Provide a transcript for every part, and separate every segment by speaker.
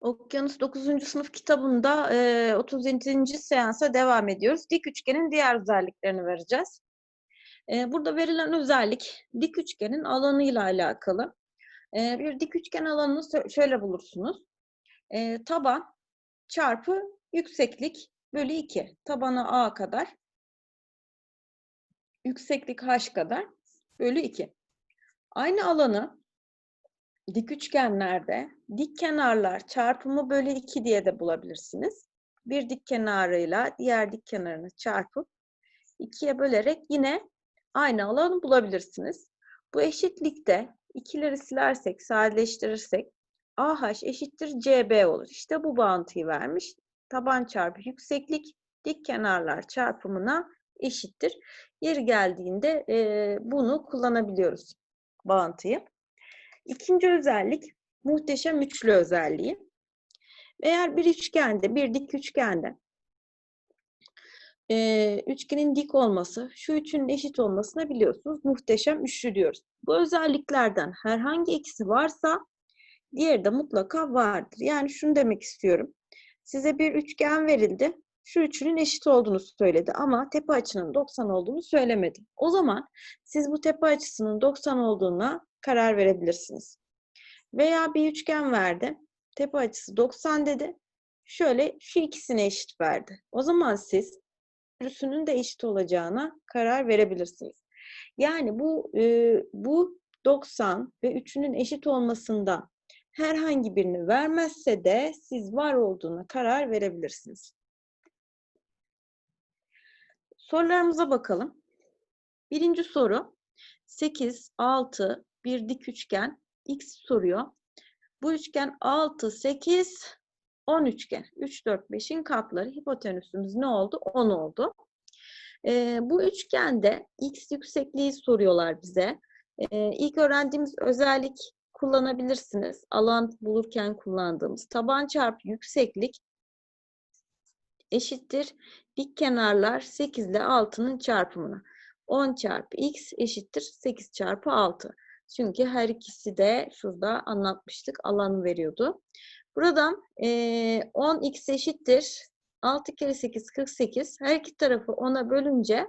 Speaker 1: Okyanus 9. sınıf kitabında e, 37. seansa devam ediyoruz. Dik üçgenin diğer özelliklerini vereceğiz. E, burada verilen özellik dik üçgenin alanıyla alakalı. E, bir dik üçgen alanını şöyle bulursunuz. E, taban çarpı yükseklik bölü 2. Tabanı A kadar, yükseklik H kadar bölü 2. Aynı alanı dik üçgenlerde dik kenarlar çarpımı bölü 2 diye de bulabilirsiniz. Bir dik kenarıyla diğer dik kenarını çarpıp ikiye bölerek yine aynı alanı bulabilirsiniz. Bu eşitlikte ikileri silersek, sadeleştirirsek AH eşittir CB olur. İşte bu bağıntıyı vermiş. Taban çarpı yükseklik dik kenarlar çarpımına eşittir. Yeri geldiğinde bunu kullanabiliyoruz bağıntıyı. İkinci özellik muhteşem üçlü özelliği. Eğer bir üçgende, bir dik üçgende e, üçgenin dik olması, şu üçünün eşit olmasına biliyorsunuz muhteşem üçlü diyoruz. Bu özelliklerden herhangi ikisi varsa diğeri de mutlaka vardır. Yani şunu demek istiyorum. Size bir üçgen verildi. Şu üçünün eşit olduğunu söyledi ama tepe açının 90 olduğunu söylemedi. O zaman siz bu tepe açısının 90 olduğuna karar verebilirsiniz. Veya bir üçgen verdi. Tepe açısı 90 dedi. Şöyle şu ikisine eşit verdi. O zaman siz üçünün de eşit olacağına karar verebilirsiniz. Yani bu e, bu 90 ve üçünün eşit olmasında herhangi birini vermezse de siz var olduğuna karar verebilirsiniz. Sorularımıza bakalım. Birinci soru 8, 6, bir dik üçgen x soruyor. Bu üçgen 6, 8, 10 üçgen. 3, 4, 5'in katları. Hipotenüsümüz ne oldu? 10 oldu. Ee, bu üçgende x yüksekliği soruyorlar bize. Ee, ilk öğrendiğimiz özellik kullanabilirsiniz. Alan bulurken kullandığımız taban çarpı yükseklik eşittir dik kenarlar 8 ile 6'nın çarpımına. 10 çarpı x eşittir 8 çarpı 6. Çünkü her ikisi de şurada anlatmıştık alanı veriyordu. Buradan e, 10x eşittir 6 kere 8 48. Her iki tarafı 10'a bölünce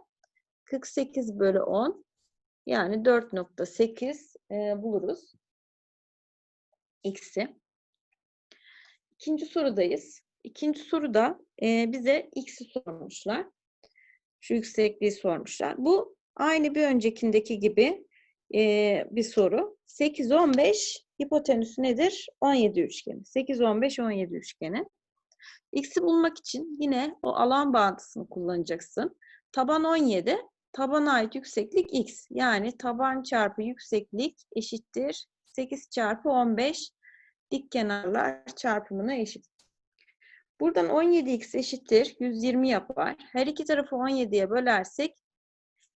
Speaker 1: 48 bölü 10 yani 4.8 e, buluruz x'i. İkinci sorudayız. İkinci soruda e, bize x'i sormuşlar. Şu yüksekliği sormuşlar. Bu aynı bir öncekindeki gibi e, bir soru. 8, 15 hipotenüsü nedir? 17 üçgeni. 8, 15, 17 üçgeni. X'i bulmak için yine o alan bağıntısını kullanacaksın. Taban 17, tabana ait yükseklik x. Yani taban çarpı yükseklik eşittir 8 çarpı 15 dik kenarlar çarpımına eşit. Buradan 17x eşittir 120 yapar. Her iki tarafı 17'ye bölersek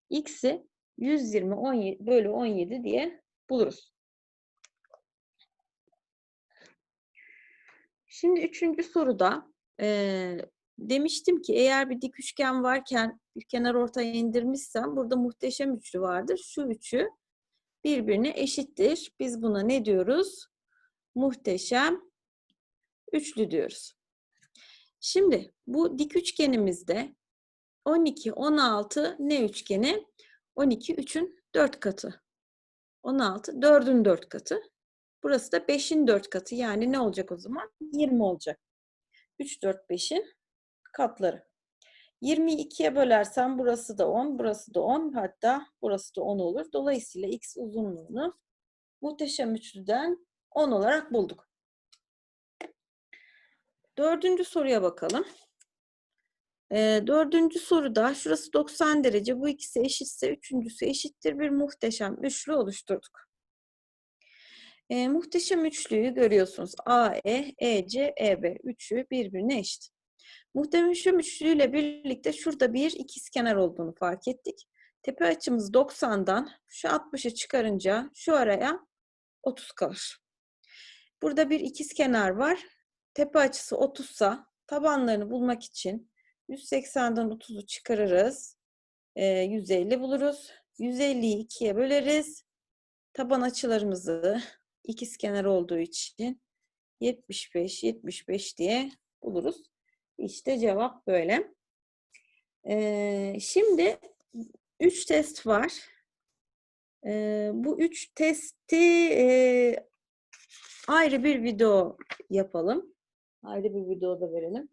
Speaker 1: x'i 120 17 bölü 17 diye buluruz. Şimdi üçüncü soruda e, demiştim ki eğer bir dik üçgen varken bir kenar ortaya indirmişsem burada muhteşem üçlü vardır. Şu üçü birbirine eşittir. Biz buna ne diyoruz? Muhteşem üçlü diyoruz. Şimdi bu dik üçgenimizde 12, 16 ne üçgeni? 12 3'ün 4 katı. 16 4'ün 4 katı. Burası da 5'in 4 katı. Yani ne olacak o zaman? 20 olacak. 3, 4, 5'in katları. 22'ye bölersem burası da 10, burası da 10, hatta burası da 10 olur. Dolayısıyla x uzunluğunu muhteşem üçlüden 10 olarak bulduk. Dördüncü soruya bakalım. Ee, dördüncü soruda şurası 90 derece, bu ikisi eşitse üçüncüsü eşittir bir muhteşem üçlü oluşturduk. Ee, muhteşem üçlüyü görüyorsunuz. AE, EC, EB üçü birbirine eşit. Muhteşem üçlüyle birlikte şurada bir ikizkenar olduğunu fark ettik. Tepe açımız 90'dan şu 60'ı çıkarınca şu araya 30 kalır. Burada bir ikizkenar var. Tepe açısı 30 sa tabanlarını bulmak için 180'den 30'u çıkarırız. E, 150 buluruz. 150'yi 2'ye böleriz. Taban açılarımızı ikizkenar olduğu için 75, 75 diye buluruz. İşte cevap böyle. Ee, şimdi 3 test var. Ee, bu 3 testi e, ayrı bir video yapalım. Ayrı bir videoda verelim.